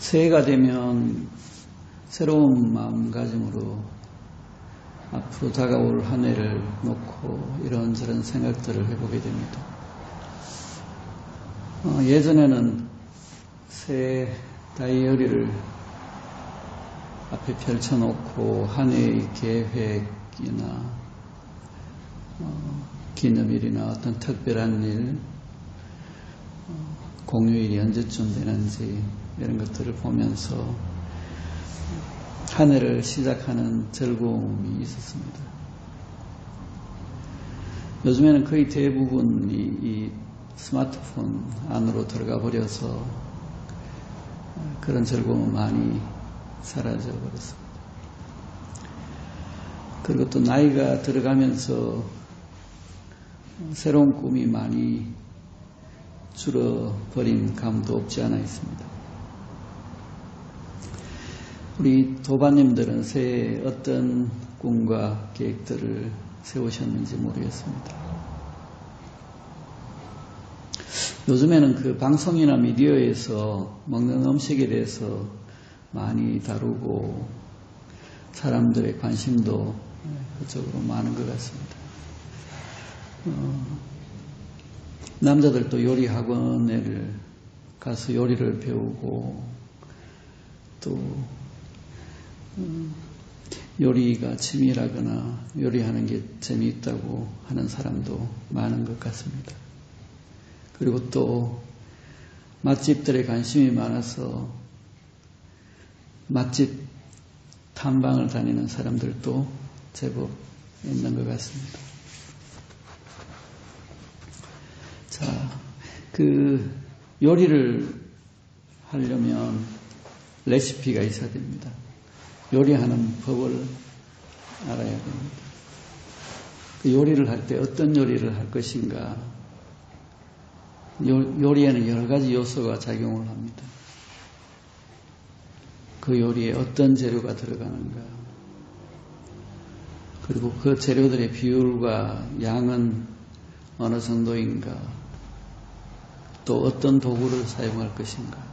새해가 되면 새로운 마음가짐으로 앞으로 다가올 한 해를 놓고 이런저런 생각들을 해보게 됩니다. 어, 예전에는 새 다이어리를 앞에 펼쳐놓고 한 해의 계획이나 어, 기념일이나 어떤 특별한 일, 어, 공휴일이 언제쯤 되는지 이런 것들을 보면서 한 해를 시작하는 즐거움이 있었습니다. 요즘에는 거의 대부분 이 이 스마트폰 안으로 들어가 버려서 그런 즐거움은 많이 사라져 버렸습니다. 그리고 또 나이가 들어가면서 새로운 꿈이 많이 줄어버린 감도 없지 않아 있습니다. 우리 도반님들은 새해 어떤 꿈과 계획들을 세우셨는지 모르겠습니다. 요즘에는 그 방송이나 미디어에서 먹는 음식에 대해서 많이 다루고 사람들의 관심도 그쪽으로 많은 것 같습니다. 어, 남자들도 요리 학원에 가서 요리를 배우고 또 음, 요리가 취미라거나 요리하는 게 재미있다고 하는 사람도 많은 것 같습니다. 그리고 또 맛집들에 관심이 많아서 맛집 탐방을 다니는 사람들도 제법 있는 것 같습니다. 자, 그 요리를 하려면 레시피가 있어야 됩니다. 요리하는 법을 알아야 됩니다. 그 요리를 할 때 어떤 요리를 할 것인가. 요 리에는 여러 가지 요소가 작용을 합니다. 그 요리에 어떤 재료가 들어가는가. 그리고 그 재료들의 비율과 양은 어느 정도인가. 또 어떤 도구를 사용할 것인가.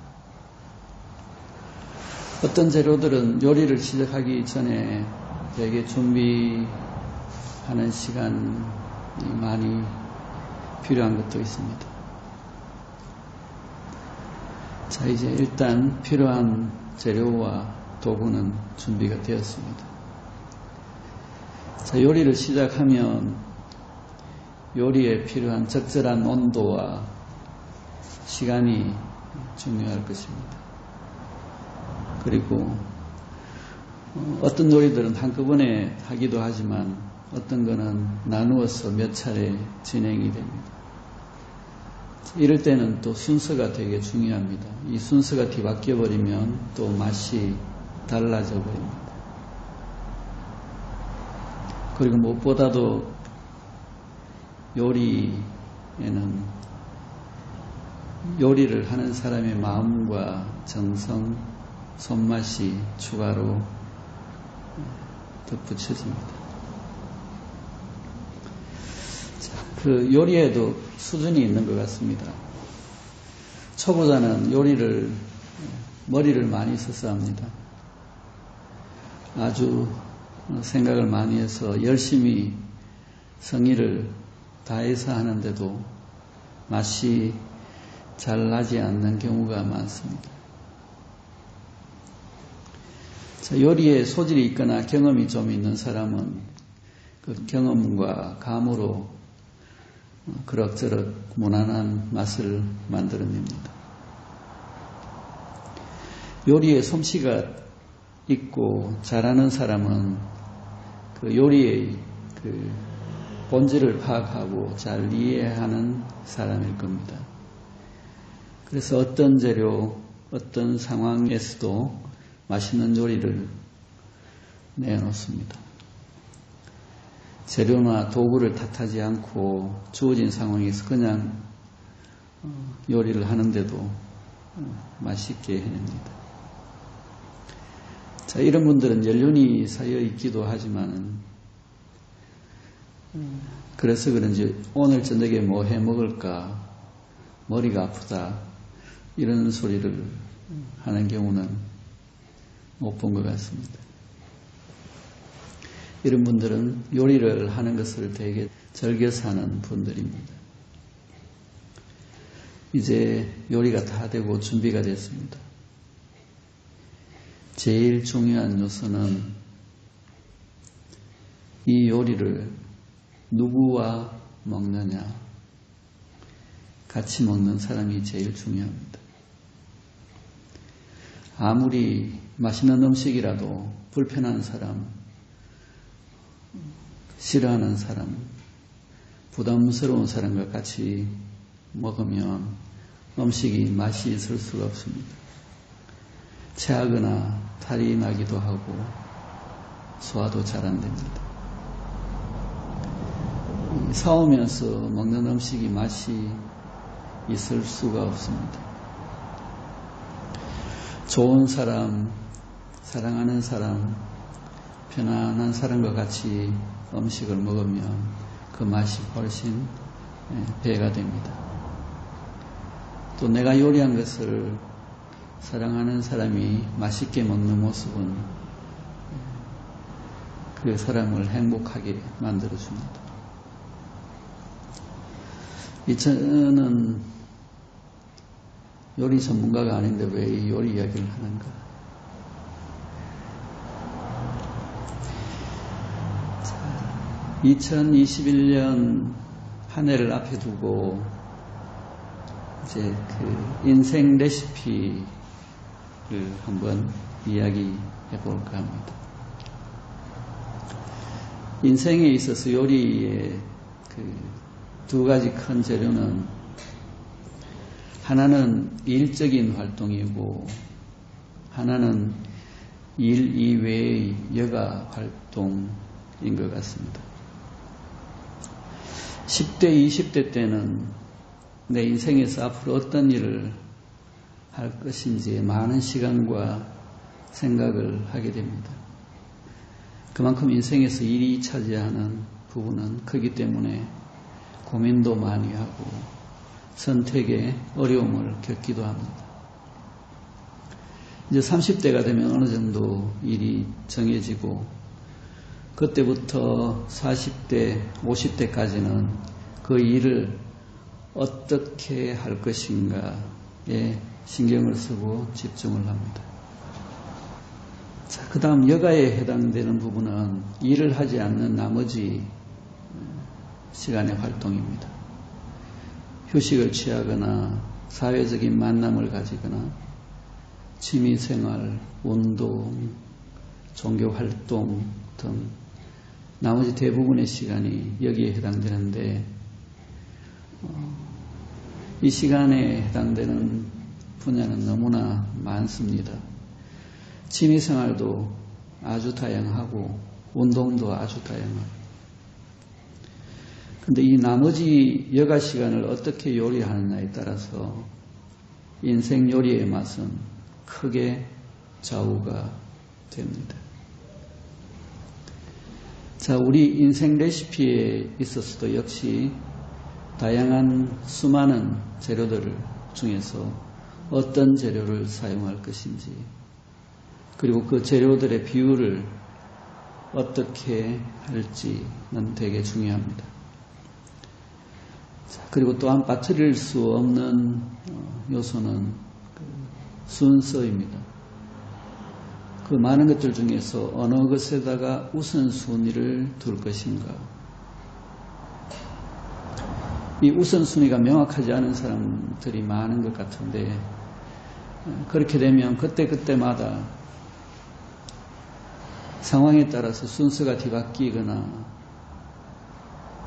어떤 재료들은 요리를 시작하기 전에 되게 준비하는 시간이 많이 필요한 것도 있습니다. 자, 이제 일단 필요한 재료와 도구는 준비가 되었습니다. 자, 요리를 시작하면 요리에 필요한 적절한 온도와 시간이 중요할 것입니다. 그리고 어, 어떤 요리들은 한꺼번에 하기도 하지만 어떤 거는 나누어서 몇 차례 진행이 됩니다. 이럴 때는 또 순서가 되게 중요합니다. 이 순서가 뒤바뀌어 버리면 또 맛이 달라져 버립니다. 그리고 무엇보다도 요리에는 요리를 하는 사람의 마음과 정성, 손맛이 추가로 덧붙여집니다. 그 요리에도 수준이 있는 것 같습니다. 초보자는 요리를 머리를 많이 써서 합니다. 아주 생각을 많이 해서 열심히 성의를 다해서 하는데도 맛이 잘 나지 않는 경우가 많습니다. 요리에 소질이 있거나 경험이 좀 있는 사람은 그 경험과 감으로 그럭저럭 무난한 맛을 만들어냅니다. 요리에 솜씨가 있고 잘하는 사람은 그 요리의 그 본질을 파악하고 잘 이해하는 사람일 겁니다. 그래서 어떤 재료, 어떤 상황에서도 맛있는 요리를 내놓습니다. 재료나 도구를 탓하지 않고 주어진 상황에서 그냥 어, 요리를 하는데도 어, 맛있게 해냅니다. 자, 이런 분들은 연륜이 쌓여 있기도 하지만은, 어, 그래서 그런지 오늘 저녁에 뭐 해 먹을까, 머리가 아프다, 이런 소리를 하는 경우는 못 본 것 같습니다. 이런 분들은 요리를 하는 것을 되게 즐겨 사는 분들입니다. 이제 요리가 다 되고 준비가 됐습니다. 제일 중요한 요소는 이 요리를 누구와 먹느냐. 같이 먹는 사람이 제일 중요합니다. 아무리 맛있는 음식이라도 불편한 사람, 싫어하는 사람, 부담스러운 사람과 같이 먹으면 음식이 맛이 있을 수가 없습니다. 체하거나 탈이 나기도 하고 소화도 잘 안 됩니다. 사오면서 먹는 음식이 맛이 있을 수가 없습니다. 좋은 사람, 사랑하는 사람, 편안한 사람과 같이 음식을 먹으면 그 맛이 훨씬 예, 배가 됩니다. 또 내가 요리한 것을 사랑하는 사람이 맛있게 먹는 모습은 그 사람을 행복하게 만들어줍니다. 저는 요리 전문가가 아닌데 왜 요리 이야기를 하는가? 2021년 한 해를 앞에 두고 이제 그 인생 레시피를 한번 이야기해 볼까 합니다. 인생에 있어서 요리의 그 두 가지 큰 재료는 하나는 일적인 활동이고 하나는 일 이외의 여가 활동인 것 같습니다. 10대, 20대 때는 내 인생에서 앞으로 어떤 일을 할 것인지 많은 시간과 생각을 하게 됩니다. 그만큼 인생에서 일이 차지하는 부분은 크기 때문에 고민도 많이 하고 선택에 어려움을 겪기도 합니다. 이제 30대가 되면 어느 정도 일이 정해지고 그때부터 40대, 50대까지는 그 일을 어떻게 할 것인가에 신경을 쓰고 집중을 합니다. 자, 그 다음 여가에 해당되는 부분은 일을 하지 않는 나머지 시간의 활동입니다. 휴식을 취하거나 사회적인 만남을 가지거나 취미생활, 운동, 종교활동 등 나머지 대부분의 시간이 여기에 해당되는데 어, 이 시간에 해당되는 분야는 너무나 많습니다. 취미생활도 아주 다양하고 운동도 아주 다양하고 근데 이 나머지 여가 시간을 어떻게 요리하느냐에 따라서 인생 요리의 맛은 크게 좌우가 됩니다. 자, 우리 인생 레시피에 있어서도 역시 다양한 수많은 재료들 중에서 어떤 재료를 사용할 것인지, 그리고 그 재료들의 비율을 어떻게 할지는 되게 중요합니다. 그리고 또한 빠뜨릴 수 없는 어, 요소는 그 순서입니다. 그 많은 것들 중에서 어느 것에다가 우선순위를 둘 것인가. 이 우선순위가 명확하지 않은 사람들이 많은 것 같은데, 그렇게 되면 그때그때마다 상황에 따라서 순서가 뒤바뀌거나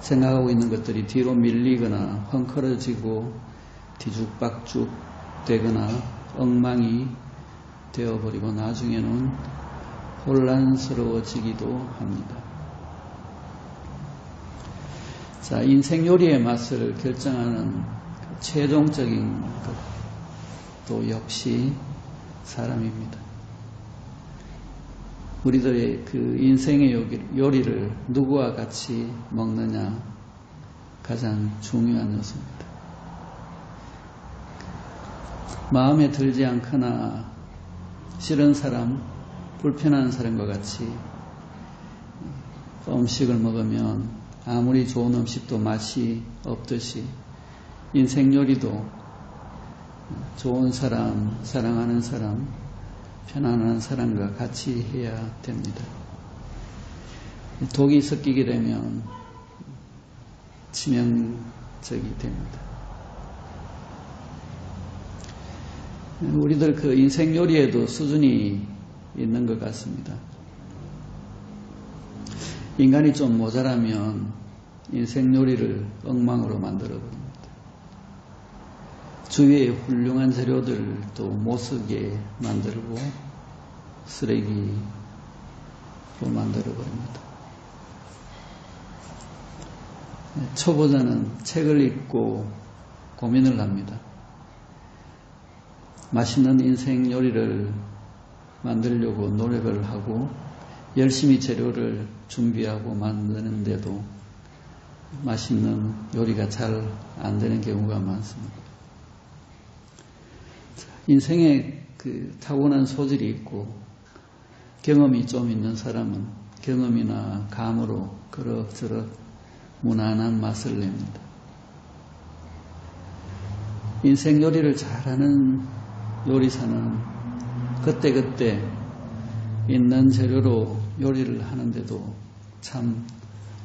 생각하고 있는 것들이 뒤로 밀리거나 헝클어지고 뒤죽박죽 되거나 엉망이 되어버리고 나중에는 혼란스러워지기도 합니다. 자, 인생 요리의 맛을 결정하는 최종적인 것도 역시 사람입니다. 우리들의 그 인생의 요리를 누구와 같이 먹느냐 가장 중요한 요소입니다. 마음에 들지 않거나 싫은 사람, 불편한 사람과 같이 음식을 먹으면 아무리 좋은 음식도 맛이 없듯이 인생 요리도 좋은 사람, 사랑하는 사람, 편안한 사람과 같이 해야 됩니다. 독이 섞이게 되면 치명적이 됩니다. 우리들 그 인생 요리에도 수준이 있는 것 같습니다. 인간이 좀 모자라면 인생 요리를 엉망으로 만들어 버립니다. 주위에 훌륭한 재료들도 못 쓰게 만들고 쓰레기로 만들어 버립니다. 초보자는 책을 읽고 고민을 합니다. 맛있는 인생 요리를 만들려고 노력을 하고 열심히 재료를 준비하고 만드는데도 맛있는 요리가 잘 안 되는 경우가 많습니다. 인생에 그 타고난 소질이 있고 경험이 좀 있는 사람은 경험이나 감으로 그럭저럭 무난한 맛을 냅니다. 인생 요리를 잘하는 요리사는 그때그때 있는 재료로 요리를 하는데도 참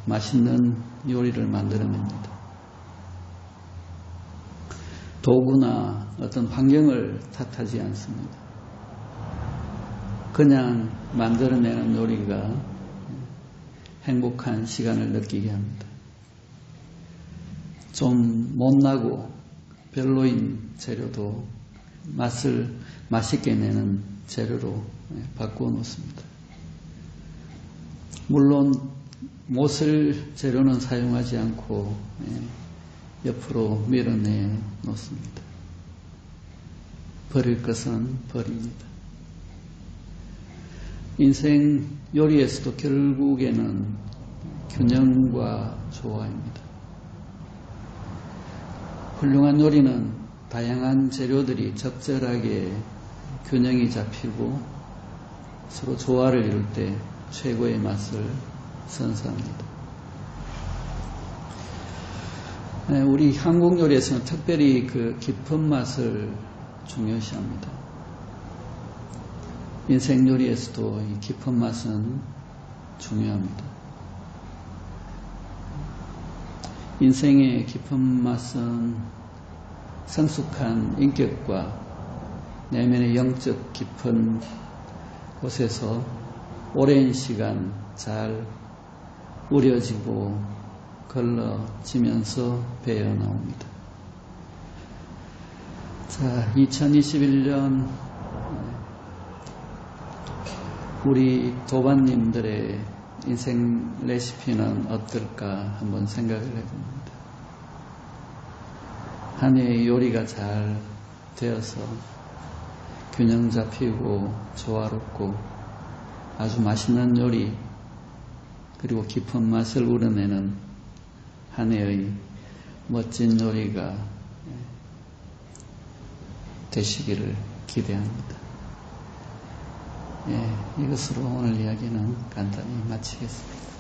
맛있는 요리를 만들어냅니다. 도구나 어떤 환경을 탓하지 않습니다. 그냥 만들어내는 요리가 행복한 시간을 느끼게 합니다. 좀 못나고 별로인 재료도 맛을 맛있게 내는 재료로 바꾸어 놓습니다. 물론 못을 재료는 사용하지 않고 예, 옆으로 밀어내 놓습니다. 버릴 것은 버립니다. 인생 요리에서도 결국에는 균형과 조화입니다. 훌륭한 요리는 다양한 재료들이 적절하게 균형이 잡히고 서로 조화를 이룰 때 최고의 맛을 선사합니다. 우리 한국 요리에서는 특별히 그 깊은 맛을 중요시합니다. 인생 요리에서도 이 깊은 맛은 중요합니다. 인생의 깊은 맛은 성숙한 인격과 내면의 영적 깊은 곳에서 오랜 시간 잘 우려지고 걸러지면서 배어 나옵니다. 자, 2021년 우리 도반님들의 인생 레시피는 어떨까 한번 생각을 해봅니다. 한 해의 요리가 잘 되어서 균형 잡히고 조화롭고 아주 맛있는 요리 그리고 깊은 맛을 우러내는 한 해의 멋진 요리가 되시기를 기대합니다. 예, 이것으로 오늘 이야기는 간단히 마치겠습니다.